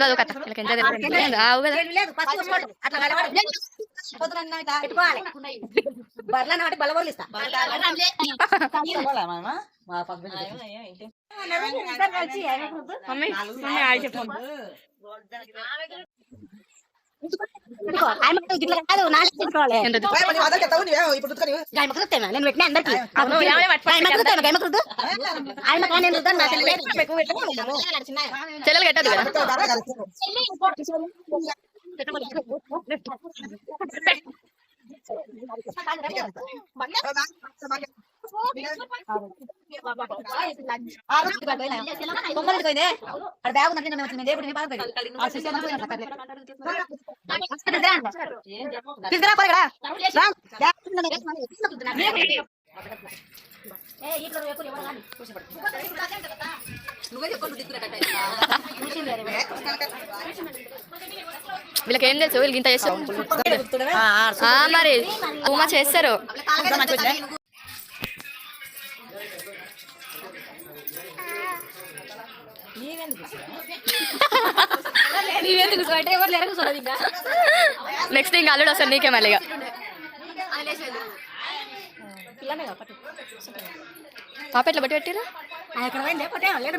లేదు తెలియదు ఆవు కదా. లేదు. అట్లా కలవడం. పొద్దున ఇట్లా పెట్టుకోవాలి. బర్ల నాటి బలగోలు ఇస్తా. మమ్మీ మమ్మీ ఆయి పెట్టుకో. ఆయన మొత్తం గిట్ల కాదు నాలుగు పెట్టుకోవాలి ఎంత గాయమ కుదురుతాను నేను పెట్టిన అందరికి. ఆయన నేను రుద్దాను, నా. చెల్లెలు. కట్టదు కదా? బొమ్మలు పోయిందే అక్కడ బ్యాగ్ ఉన్నట్టు నేను వచ్చింది. దేవుడు బాగా. ఆ అక్కడ. తీసుకురా. వీళ్ళకి ఏం తెలుసు? వీళ్ళకి ఇంత చేస్తారు. ఆ, మరి ఉమా చేస్తారు. నెక్స్ట్ ఇంకా. అల్లుడు వస్తారు నీకే మళ్ళీ. పాప ఎట్లా బట్టి పెట్టిరు ఆ, ఎక్కడ పోయిందే? పట్టే, లేడు.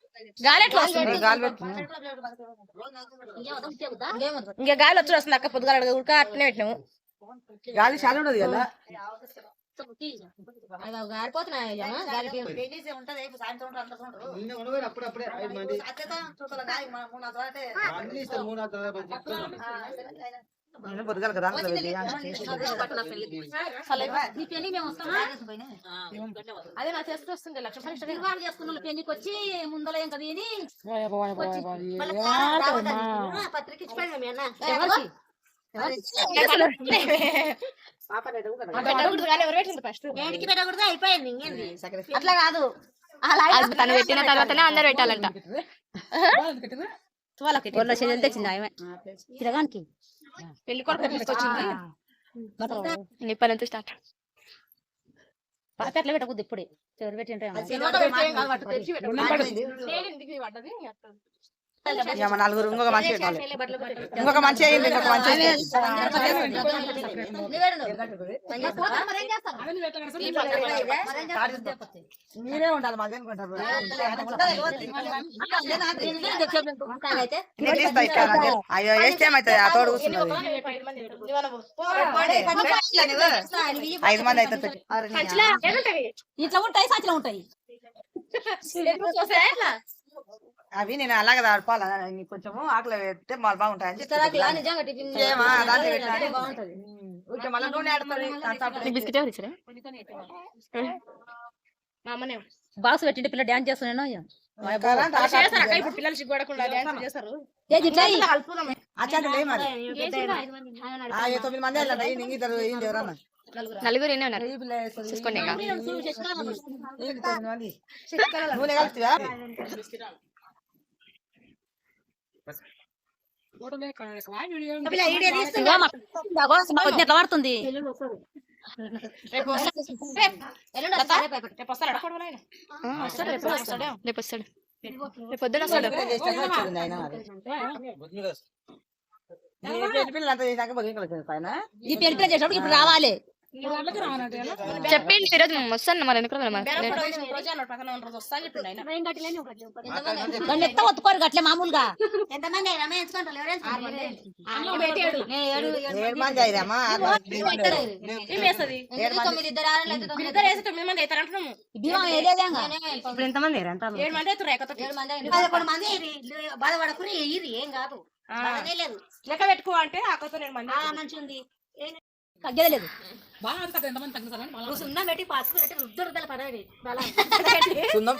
గాలి ఎట్లా వస్తుంది ఇంకా గాలి వచ్చి వస్తుంది అక్క పొద్దుగాల ఉడక అట్లనే పెట్టినాము. గాలి చాలా ఉండదు కదా? గారిపోతున్నాయి నేను పొద్దుగాల కదా అదే నా చేస్తూ వస్తుంది లక్ష నిర్వహణ చేసుకున్న పెళ్ళికి వచ్చి ముందర ఏం కదా. ఇది పత్రిక పెట్టకూడదు అయిపోయింది అట్లా కాదు. తను పెట్టిన తర్వాతనే అందరు పెట్టాలంట. తెచ్చింది ఆమె. తిరగానికి? పెళ్ళి కొడుకు తీసుకొచ్చింది ఇప్పటి నుంచి స్టార్ట్ పాప ఎట్లా పెట్టకూడదు ఇప్పుడే. చివరి పెట్టి ఉంటాయి ఇక నలుగురు ఇంకొక మంచి ఇంకొక మంచి అయ్యింది ఇంకొక మంచి. మీరే ఉండాలి ఇట్లా నాకు. అయ్యో వేస్తే ఏమవుతుంది ఆ తోడు కూర్చున్నది ఐదు మంది అవుతుంది ఇట్లా ఉంటాయి సాచిలో ఉంటాయి అవి నేను అలాగే ఆడపాల కొంచెము ఆకలి పెడితే మళ్ళీ నూనె ఆడుతుంది నీకు బిస్కెట్ ఎవరు ఇచ్చారా? బాక్స్ పెట్టింటే పిల్ల డాన్స్ చేస్తున్నాను పిల్లలు సిగ్గుపడకుండా డాన్స్ చేస్తారు. తొమ్మిది మంది వెళ్ళండి. ఇద్దరు ఎవరన్నా? నలుగురు. ఉన్నారు. చూసుకోండి ఇంకా ఏంటి తొమ్మిది మంది నూనె కలుపుతావా ఎట్లా పడుతుంది? రేపు వస్తాడా? రేపు వస్తాడు. పొద్దున ఈ పెళ్ళి చేసినప్పుడు ఇప్పుడు రావాలి. చెప్పింది ఈరోజు వస్తాను మరి ఎందుకు ఒత్తుకోరు గట్లే మామూలుగా. ఎంతమంది బాధపడకుని ఇరి ఏం కాదు. లెక్క పెట్టుకో అంటే ఏడు మంది మంచి ఉంది. తగ్గలేదు సున్నా పెట్టి పసుపు పెట్టి రుద్దు రుద్దలు పడవి సున్నం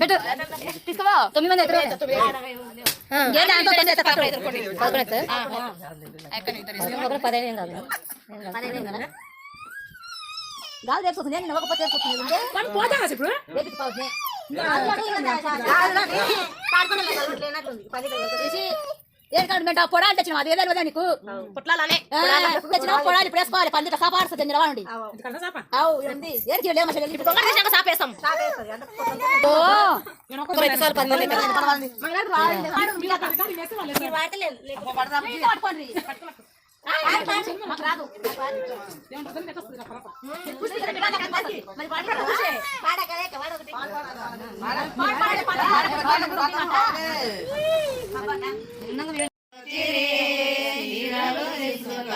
పెట్టు. తీసుకోవా? తొమ్మిది మంది ఎదురు పదిహేను కాదు. పదిహేను కదా. గాలి తెచ్చుకుంది నేను ఒక పొద్దు తెచ్చుకుంది ఏం కాదు మేము పొడాలు తెచ్చినాం అది ఏదో కదా నీకు పుట్లాలనే తెచ్చినా పొడాలు ఇప్పుడు వేసుకోవాలి పందిట నిలవండి అవు ఏంది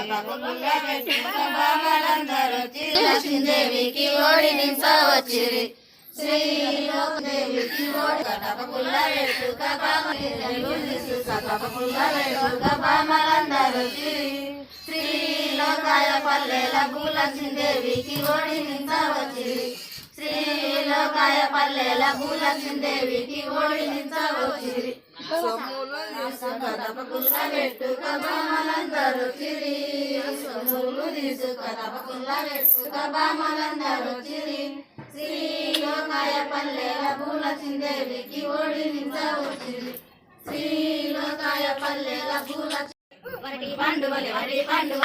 చేసాక సాపేస్తాం ఓ లక్ష్మీదేవికి ఓడి నింపవచ్చిరి శ్రీలోకాయ పల్లెలకు లక్ష్మీదేవికి ఓడి నింపవచ్చిరి శ్రీలోకాయ పల్లెలకు లక్ష్మీదేవికి ఓడి నింపవచ్చిరి సొమ్ములు తీసుక తపకుల్ల పెట్టుక బామలందరూ చిరి సొమ్ములు తీసుక పెట్టుక బామలందరూ శ్రీలోకాయ పల్లెల ఓడి శ్రీలోకాయ పల్లెల పూల వరటి పండు వలె వరటి పండు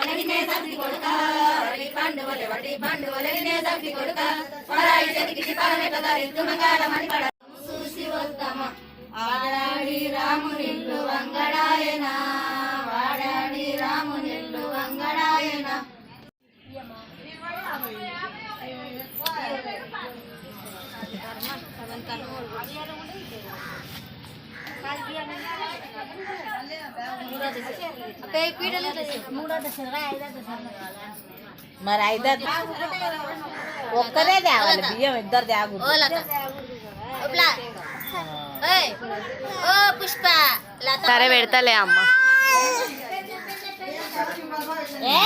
కొడుక వరటి పండు వలె వరటి పండు కొడుక పరాయి చెతికి పరమెట దరిద్దు మంగాళమని పడ చూసి వద్దమ వాడాడి రామునిల్లు వంగడాయన వాడాడి రామునిల్లు వంగడాయన. మరి అయితే ఒక్కరే తేవాలి బియ్యం ఇద్దరు తేగు ఓ పుష్ప సరే పెడతలే అమ్మ. ఏ